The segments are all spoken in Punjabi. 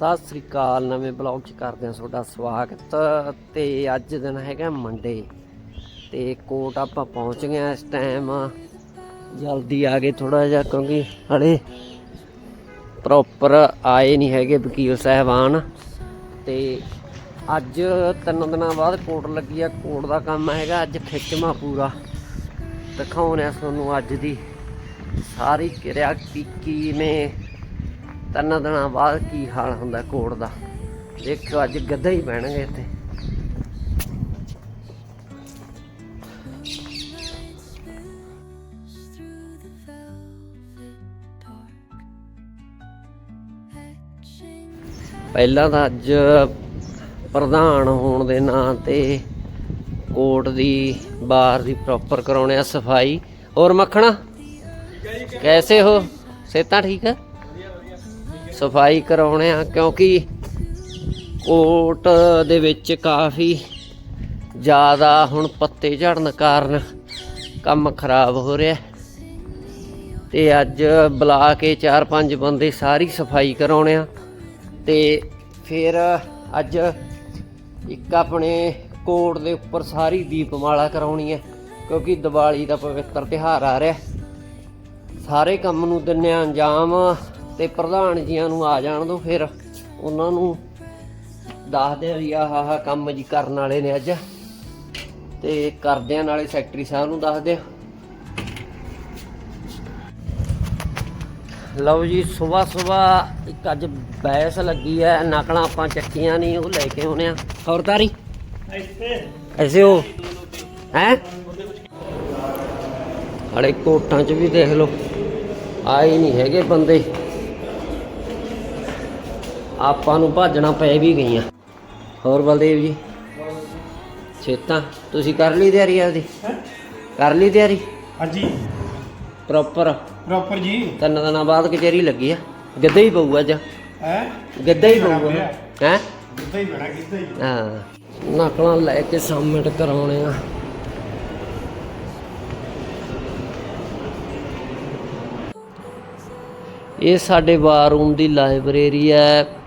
ਸਤਿ ਸ੍ਰੀ ਅਕਾਲ, ਨਵੇਂ ਬਲੌਗ 'ਚ ਕਰਦੇ ਹਾਂ ਤੁਹਾਡਾ ਸਵਾਗਤ। ਤੇ ਅੱਜ ਦਿਨ ਹੈਗਾ ਮੰਡੇ ਤੇ ਕੋਟ ਆਪਾਂ ਪਹੁੰਚ ਗਏ ਹਾਂ ਇਸ ਟਾਈਮ ਜਲਦੀ ਆ ਗਏ ਥੋੜਾ ਜਿਹਾ, ਕਿਉਂਕਿ ਹਲੇ ਪ੍ਰੋਪਰ ਆਏ ਨਹੀਂ ਹੈਗੇ ਵਕੀਲ ਸਾਹਿਬਾਨ। ਤੇ ਅੱਜ ਤਿੰਨ ਦਿਨਾਂ ਬਾਅਦ ਕੋਟ ਲੱਗੀ ਆ। ਕੋਟ ਦਾ ਕੰਮ ਹੈਗਾ ਅੱਜ ਖਿੱਚਵਾਂ ਪੂਰਾ। ਦਿਖਾਉਣੇ ਤੁਹਾਨੂੰ ਅੱਜ ਦੀ ਸਾਰੀ ਕਿਰਿਆ ਕੀ ਕਿਵੇਂ ਤਿੰਨ ਦਿਨਾਂ ਬਾਅਦ ਕੀ ਹਾਲ ਹੁੰਦਾ ਕੋਟ ਦਾ? ਦੇਖੋ ਅੱਜ ਗੱਦਾ ਹੀ ਪੈਣਗੇ ਇੱਥੇ। ਪਹਿਲਾਂ ਤਾਂ ਅੱਜ ਪ੍ਰਧਾਨ ਹੋਣ ਦੇ ਨਾਂ ਤੇ ਕੋਟ ਦੀ ਬਾਰ ਦੀ ਪ੍ਰੋਪਰ ਕਰਾਉਣੇ ਆ ਸਫ਼ਾਈ। ਹੋਰ ਮੱਖਣਾ? ਕੈਸੇ ਹੋ? ਸੇਤਾ ਠੀਕ ਹੈ ਸਫ਼ਾਈ ਕਰਾਉਣੇ ਆ, ਕਿਉਂਕਿ ਕੋਟ ਦੇ ਵਿੱਚ ਕਾਫੀ ਜ਼ਿਆਦਾ ਹੁਣ ਪੱਤੇ ਝੜਨ ਕਾਰਨ ਕੰਮ ਖਰਾਬ ਹੋ ਰਿਹਾ। ਤੇ ਅੱਜ ਬੁਲਾ ਕੇ 4-5 ਬੰਦੇ ਸਾਰੀ ਸਫ਼ਾਈ ਕਰਾਉਣੇ ਆ। ਤੇ ਫਿਰ ਅੱਜ ਇੱਕ ਆਪਣੇ ਕੋਟ ਦੇ ਉੱਪਰ ਸਾਰੀ ਦੀਪਮਾਲਾ ਕਰਾਉਣੀ ਹੈ ਕਿਉਂਕਿ ਦੀਵਾਲੀ ਦਾ ਪਵਿੱਤਰ ਤਿਉਹਾਰ ਆ ਰਿਹਾ। ਸਾਰੇ ਕੰਮ ਨੂੰ ਦਿੰਨੇ ਆ, ਅੰਜਾਮ ਤੇ ਪ੍ਰਧਾਨ ਜੀਆਂ ਨੂੰ ਆ ਜਾਣ ਦੋ ਫਿਰ। ਉਹਨਾਂ ਨੂੰ ਦੱਸਦੇ ਆ ਵੀ ਆਹ ਆਹ ਕੰਮ ਜੀ ਕਰਨ ਵਾਲੇ ਨੇ ਅੱਜ। ਤੇ ਕਰਦੇ ਆ ਨਾਲੇ ਸੈਕਟਰੀ ਸਾਹਿਬ ਨੂੰ ਦੱਸਦੇ ਆ ਲਓ ਜੀ ਸਵੇਰ ਸਵੇਰ ਇੱਕ ਅੱਜ ਬੈਸ ਲੱਗੀ ਹੈ ਨਕਲਾਂ ਆਪਾਂ ਚੱਕੀਆਂ ਨਹੀਂ ਉਹ ਲੈ ਕੇ ਆਉਨੇ ਆ। ਹੋਰ ਤਾਰੀ? ਐਸੇ ਹੋ। ਹੈ? ਹਲੇ ਕੋਟਾਂ 'ਚ ਵੀ ਦੇਖ ਲਓ। ਆਏ ਨਹੀਂ ਹੈਗੇ ਬੰਦੇ। ਆਪਾਂ ਨੂੰ ਭਾਜਣਾ ਪੈ ਵੀ ਗਈਆਂ। ਹੋਰ ਬਲਦੇਵ ਜੀ? ਛੇਤਾ। ਤੁਸੀਂ ਕਰ ਲਈ ਤਿਆਰੀ ਆਪਦੀ? ਕਰ ਲਈ ਤਿਆਰੀ? ਹਾਂਜੀ। ਪ੍ਰੋਪਰ ਪ੍ਰੋਪਰ ਜੀ। ਤਿੰਨ ਦਿਨਾਂ ਬਾਅਦ ਕਚਹਿਰੀ ਲੱਗੀ ਆ। ਗੱਦਾ ਹੀ ਪਊ ਅੱਜ। ਹੈ? ਗੱਦਾ ਹੀ ਪਊ। ਹੈ? ਕਿੱਦਾਂ ਹੀ ਬੜਾ ਕਿੱਦਾਂ ਹੀ ਹਾਂ। ਨਕਲਾਂ ਲੈ ਕੇ ਸਬਮਿਟ ਕਰਾਉਣੇ ਆ। ਇਹ ਸਾਡੇ ਬਾਰੂਮ ਦੀ ਲਾਇਬ੍ਰੇਰੀ ਹੈ।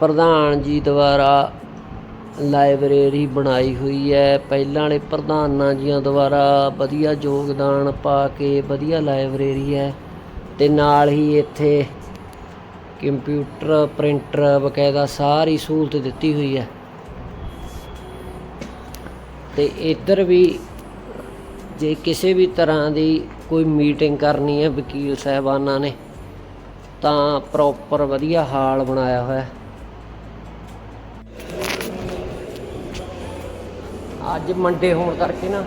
ਪ੍ਰਧਾਨ ਜੀ ਦੁਆਰਾ ਲਾਇਬ੍ਰੇਰੀ ਬਣਾਈ ਹੋਈ ਹੈ। ਪਹਿਲਾਂ ਵਾਲੇ ਪ੍ਰਧਾਨਾਂ ਜੀਆਂ ਦੁਆਰਾ ਵਧੀਆ ਯੋਗਦਾਨ ਪਾ ਕੇ ਵਧੀਆ ਲਾਇਬ੍ਰੇਰੀ ਹੈ ਅਤੇ ਨਾਲ ਹੀ ਇੱਥੇ ਕੰਪਿਊਟਰ, ਪ੍ਰਿੰਟਰ, ਬਕਾਇਦਾ ਸਾਰੀ ਸਹੂਲਤ ਦਿੱਤੀ ਹੋਈ ਹੈ। ਅਤੇ ਇੱਧਰ ਵੀ ਜੇ ਕਿਸੇ ਵੀ ਤਰ੍ਹਾਂ ਦੀ ਕੋਈ ਮੀਟਿੰਗ ਕਰਨੀ ਹੈ ਵਕੀਲ ਸਾਹਿਬਾਨਾਂ ਨੇ, ਤਾਂ ਪ੍ਰੋਪਰ ਵਧੀਆ ਹਾਲ ਬਣਾਇਆ ਹੋਇਆ ਅੱਜ ਮੰਡੇ ਹੋਣ ਕਰਕੇ ਨਾ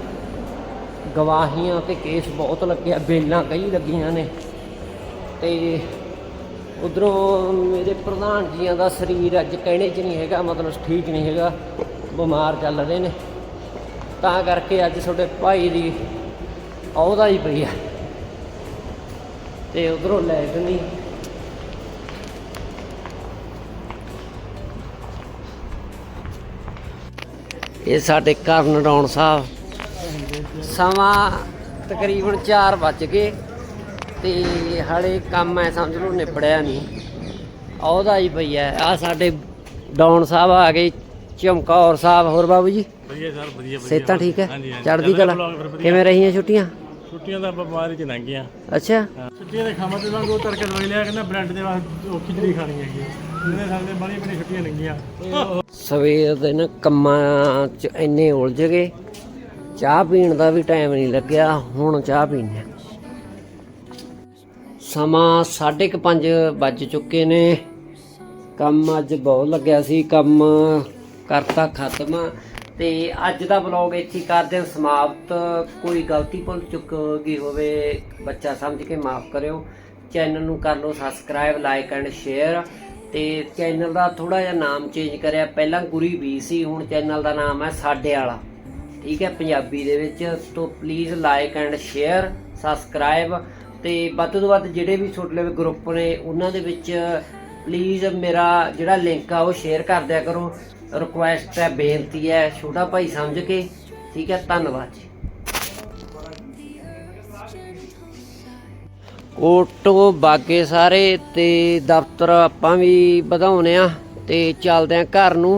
ਗਵਾਹੀਆਂ ਤੇ ਕੇਸ ਬਹੁਤ ਲੱਗਿਆ ਬੇਲਾਂ ਕਈ ਲੱਗੀਆਂ ਨੇ। ਤੇ ਉਧਰੋਂ ਮੇਰੇ ਪ੍ਰਧਾਨ ਜੀਆਂ ਦਾ ਸਰੀਰ ਅੱਜ ਕਹਿਣੇ 'ਚ ਨਹੀਂ ਹੈਗਾ, ਮਤਲਬ ਠੀਕ ਨਹੀਂ ਹੈਗਾ, ਬਿਮਾਰ ਚੱਲ ਰਹੇ ਨੇ। ਤਾਂ ਕਰਕੇ ਅੱਜ ਤੁਹਾਡੇ ਭਾਈ ਦੀ ਅਹੁਦਾ ਹੀ ਪਈ ਆ। ਤੇ ਉਧਰੋਂ ਲੈ ਨਹੀਂ ਇਹ ਸਾਡੇ ਕਰਨ ਰੌਣ ਸਾਹਿਬ। ਸਮਾਂ ਤਕਰੀਬਨ 4 ਵੱਜ ਗਏ ਤੇ ਹਲੇ ਕੰਮ ਐ ਸਮਝ ਲਓ ਨਿਬੜਿਆ ਨਹੀਂ। ਉਹਦਾ ਹੀ ਪਈ ਐ ਆ ਸਾਡੇ ਡੌਨ ਸਾਹਿਬ ਆ ਗਏ ਚਮਕੌਰ ਸਾਹਿਬ। ਹੋਰ ਬਾਬੂ ਜੀ? ਵਧੀਆ ਸਰ ਵਧੀਆ ਠੀਕ ਹੈ। ਚੜ੍ਹਦੀ ਚੱਲ ਕਲਾ। ਕਿਵੇਂ ਰਹੀਆਂ ਛੁੱਟੀਆਂ? ਛੁੱਟੀਆਂ ਦਾ ਬਿਮਾਰੀ ਚ ਲੰਘ ਗਈਆਂ ਅੱਛਾ। ਛੁੱਟੀਆਂ ਦੇ ਖਾਵਾਂ ਤੇ ਵਾਂਗ ਉਹ ਤੜਕੇ ਦਵਾਈ ਲਿਆ ਕਹਿੰਦਾ ਬ੍ਰੈਡ ਦੇ ਵਾਸਤੇ ਉਹ ਖਿਚੜੀ ਖਾਣੀ ਹੈਗੀ। ਇਹਨੇ ਸਾਡੇ ਬੜੀ ਬੜੀ ਛੁੱਟੀਆਂ ਲੰਘੀਆਂ। ਸਵੇਰ ਦੇ ਨਾ ਕੰਮਾਂ 'ਚ ਇੰਨੇ ਉਲਝ ਗਏ। ਚਾਹ ਪੀਣ ਦਾ ਵੀ ਟਾਈਮ ਨਹੀਂ ਲੱਗਿਆ, ਹੁਣ ਚਾਹ ਪੀਂਦੇ ਹਾਂ। ਸਮਾਂ 5:30 ਵੱਜ ਚੁੱਕੇ ਨੇ। ਕੰਮ ਅੱਜ ਬਹੁਤ ਲੱਗਿਆ ਸੀ, ਕੰਮ ਕਰਤਾ ਖਤਮ। ਤੇ ਅੱਜ ਦਾ ਵਲੌਗ ਇੱਥੇ ਕਰਦੇ ਹਾਂ ਸਮਾਪਤ। ਕੋਈ ਗਲਤੀ ਭੁੱਲ ਚੁੱਕ ਗਈ ਹੋਵੇ, ਬੱਚਾ ਸਮਝ ਕੇ ਮਾਫ ਕਰਿਓ। ਚੈਨਲ ਨੂੰ ਕਰ ਲਓ ਸਬਸਕ੍ਰਾਈਬ ਲਾਈਕ ਐਂਡ ਸ਼ੇਅਰ ਤੇ ਚੈਨਲ ਦਾ ਥੋੜਾ ਜਿਹਾ ਨਾਮ ਚੇਂਜ ਕਰਿਆ। ਪਹਿਲਾਂ ਗੁਰੀ ਵੀ ਸੀ, ਹੁਣ ਚੈਨਲ ਦਾ ਨਾਮ ਹੈ ਸਾਡੇ ਵਾਲਾ। ਠੀਕ ਹੈ, ਪੰਜਾਬੀ ਦੇ ਵਿੱਚ। ਤੋਂ please like and share subscribe ਤੇ ਵੱਧ ਤੋਂ ਵੱਧ ਜਿਹੜੇ ਵੀ ਤੁਹਾਡੇ ਲਈ ਗਰੁੱਪ ਨੇ, ਉਹਨਾਂ ਦੇ ਵਿੱਚ ਪਲੀਜ਼ ਮੇਰਾ ਜਿਹੜਾ ਲਿੰਕ ਆ, ਉਹ ਸ਼ੇਅਰ ਕਰ ਦਿਆ ਕਰੋ। ਰਿਕੁਐਸਟ ਹੈ, ਬੇਨਤੀ ਹੈ, ਛੋਟਾ ਭਾਈ ਸਮਝ ਕੇ। ਠੀਕ ਹੈ, ਧੰਨਵਾਦ ਜੀ। ਓਟੋ ਬਾਗੇ ਸਾਰੇ ਤੇ ਦਫ਼ਤਰ ਆਪਾਂ ਵੀ ਵਧਾਉਨੇ ਆ ਤੇ ਚੱਲਦੇ ਆ ਘਰ ਨੂੰ।